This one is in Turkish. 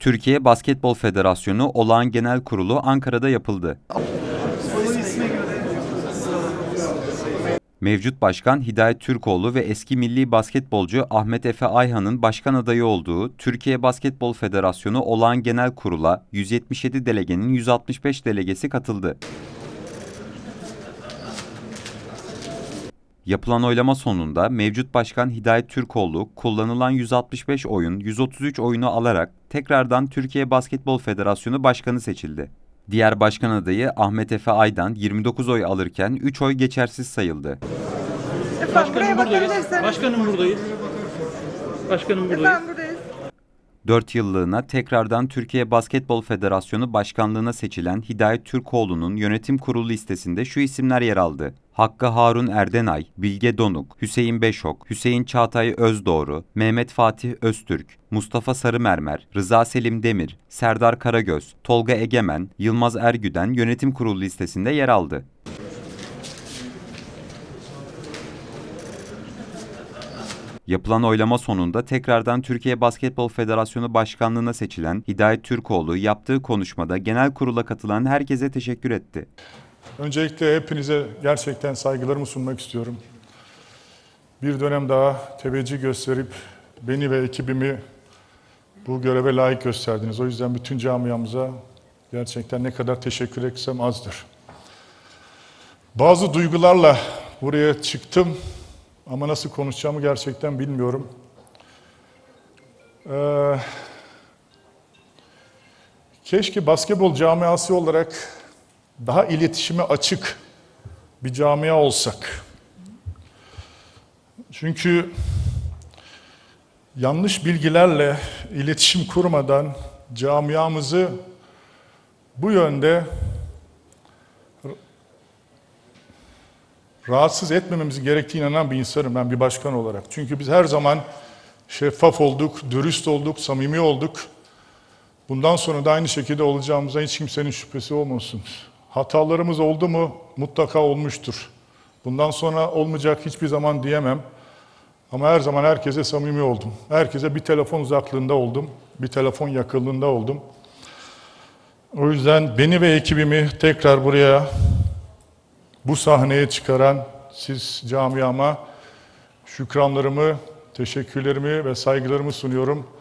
Türkiye Basketbol Federasyonu Olağan Genel Kurulu Ankara'da yapıldı. Mevcut Başkan Hidayet Türkoğlu ve eski milli basketbolcu Ahmet Efe Ayhan'ın başkan adayı olduğu Türkiye Basketbol Federasyonu Olağan Genel Kurulu'na 177 delegenin 165 delegesi katıldı. Yapılan oylama sonunda mevcut başkan Hidayet Türkoğlu kullanılan 165 oyun 133 oyunu alarak tekrardan Türkiye Basketbol Federasyonu Başkanı seçildi. Diğer başkan adayı Ahmet Efe Aydan 29 oy alırken 3 oy geçersiz sayıldı. Efendim Başkanım buradayız. Başkanım buradayız. Başkanım buradayız. Efendim buradayız. 4 yıllığına tekrardan Türkiye Basketbol Federasyonu Başkanlığına seçilen Hidayet Türkoğlu'nun yönetim kurulu listesinde şu isimler yer aldı. Hakkı Harun Erdenay, Bilge Donuk, Hüseyin Beşok, Hüseyin Çağatay Özdoğru, Mehmet Fatih Öztürk, Mustafa Sarımermer, Rıza Selim Demir, Serdar Karagöz, Tolga Egemen, Yılmaz Ergüden yönetim kurulu listesinde yer aldı. Yapılan oylama sonunda tekrardan Türkiye Basketbol Federasyonu Başkanlığına seçilen Hidayet Türkoğlu yaptığı konuşmada genel kurula katılan herkese teşekkür etti. Öncelikle hepinize gerçekten saygılarımı sunmak istiyorum. Bir dönem daha teveccüh gösterip beni ve ekibimi bu göreve layık gösterdiniz. O yüzden bütün camiamıza gerçekten ne kadar teşekkür etsem azdır. Bazı duygularla buraya çıktım ama nasıl konuşacağımı gerçekten bilmiyorum. Ee, keşke basketbol camiası olarak daha iletişime açık bir camia olsak. Çünkü yanlış bilgilerle iletişim kurmadan camiamızı bu yönde rahatsız etmememiz gerektiğine inanan bir insanım ben bir başkan olarak. Çünkü biz her zaman şeffaf olduk, dürüst olduk, samimi olduk. Bundan sonra da aynı şekilde olacağımıza hiç kimsenin şüphesi olmasın. Hatalarımız oldu mu? Mutlaka olmuştur. Bundan sonra olmayacak hiçbir zaman diyemem. Ama her zaman herkese samimi oldum. Herkese bir telefon uzaklığında oldum. Bir telefon yakınlığında oldum. O yüzden beni ve ekibimi tekrar buraya bu sahneye çıkaran siz camiama şükranlarımı, teşekkürlerimi ve saygılarımı sunuyorum.